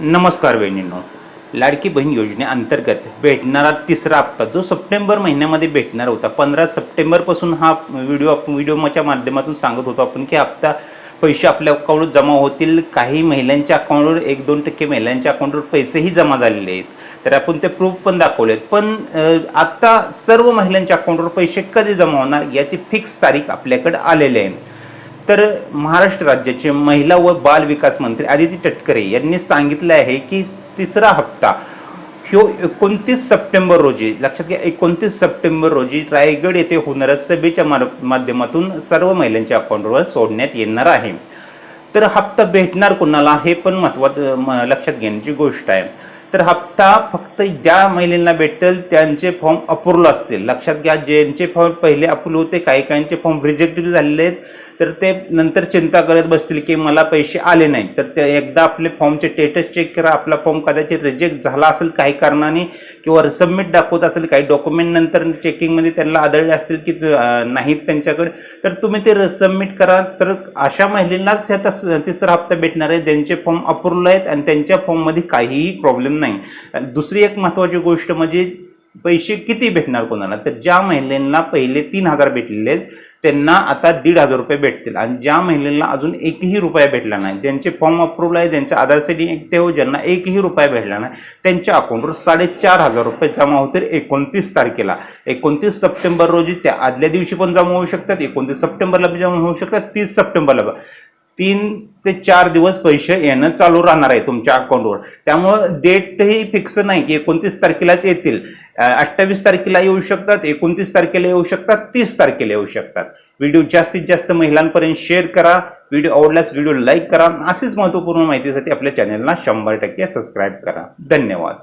नमस्कार बहिणींनो. लाडकी बहीण योजनेअंतर्गत भेटणारा तिसरा हप्ता जो सप्टेंबर महिन्यामध्ये भेटणार होता. पंधरा सप्टेंबरपासून हा व्हिडिओ आपण व्हिडिओच्या माध्यमातून सांगत होतो आपण की हप्ता पैसे आपल्या अकाउंटवर जमा होतील. काही महिलांच्या अकाउंटवर एक दोन टक्के महिलांच्या अकाउंटवर पैसेही जमा झालेले आहेत. तर आपण ते प्रूफ पण दाखवलेत. पण आत्ता सर्व महिलांच्या अकाउंटवर पैसे कधी जमा होणार याची फिक्स तारीख आपल्याकडे आलेली आहे. तर महाराष्ट्र राज्याचे महिला व बाल विकास मंत्री आदिती तटकरे यांनी सांगितलं आहे की तिसरा हप्ता ह्यो एकोणतीस सप्टेंबर रोजी लक्षात घ्या एकोणतीस सप्टेंबर रोजी रायगड येथे होणाऱ्या सभेच्या माध्यमातून सर्व महिलांच्या अकाउंटवर सोडण्यात येणार आहे. तर हप्ता भेटणार कोणाला हे पण महत्वाचं लक्षात घेण्याची गोष्ट आहे. तर हप्ता फक्त ज्या महिलांना भेटेल त्यांचे फॉर्म अप्रूव्हल असतील. लक्षात घ्या ज्यांचे फॉर्म पहिले अप्रूव्ह होते काही काहींचे फॉर्म रिजेक्ट झालेले आहेत. तर ते नंतर चिंता करत बसतील की मला पैसे आले नाही तर ते एकदा आपले फॉर्मचे स्टेटस चेक करा. आपला फॉर्म कदाचित रिजेक्ट झाला असेल काही कारणाने किंवा सबमिट दाखवत असेल काही डॉक्युमेंट नंतर चेकिंगमध्ये त्यांना आढळले असतील की नाहीत त्यांच्याकडे. तर तुम्ही ते सबमिट करा. तर अशा महिलांनाच ह्या तिसरा हप्ता भेटणार आहे. ज्यांचे फॉर्म अप्रूव्हल आहेत आणि त्यांच्या फॉर्ममध्ये काहीही प्रॉब्लेम नाही नाही. दुसरी एक महत्त्वाची गोष्ट म्हणजे पैसे किती भेटणार कोणाला? तर ज्या महिलेंना पहिले तीन हजार भेटलेले आहेत त्यांना आता दीड हजार रुपये भेटतील. आणि ज्या महिलेला अजून एकही रुपया भेटला नाही ज्यांचे फॉर्म अप्रूव्ह आहे ज्यांचे आधार सेटिंग ॲक्टिव्ह ज्यांना एकही रुपया भेटला नाही त्यांच्या अकाउंटवर साडेचार हजार रुपये जमा होतील एकोणतीस तारखेला. एकोणतीस सप्टेंबर रोजी त्या आदल्या दिवशी पण जमा होऊ शकतात एकोणतीस सप्टेंबरला पण जमा होऊ शकतात तीस सप्टेंबरला तीन ते चार दिवस पैसे येणं चालू राहणार आहे तुमच्या अकाउंटवर त्यामुळं डेटही फिक्स नाही की एकोणतीस तारखेलाच येतील. अठ्ठावीस तारखेला येऊ शकतात एकोणतीस तारखेला येऊ शकतात तीस तारखेला येऊ शकतात. व्हिडिओ जास्तीत जास्त महिलांपर्यंत शेअर करा व्हिडिओ आवडल्यास व्हिडिओ लाईक करा. अशीच महत्त्वपूर्ण माहितीसाठी आपल्या चॅनलला शंभर टक्के सबस्क्राईब करा. धन्यवाद.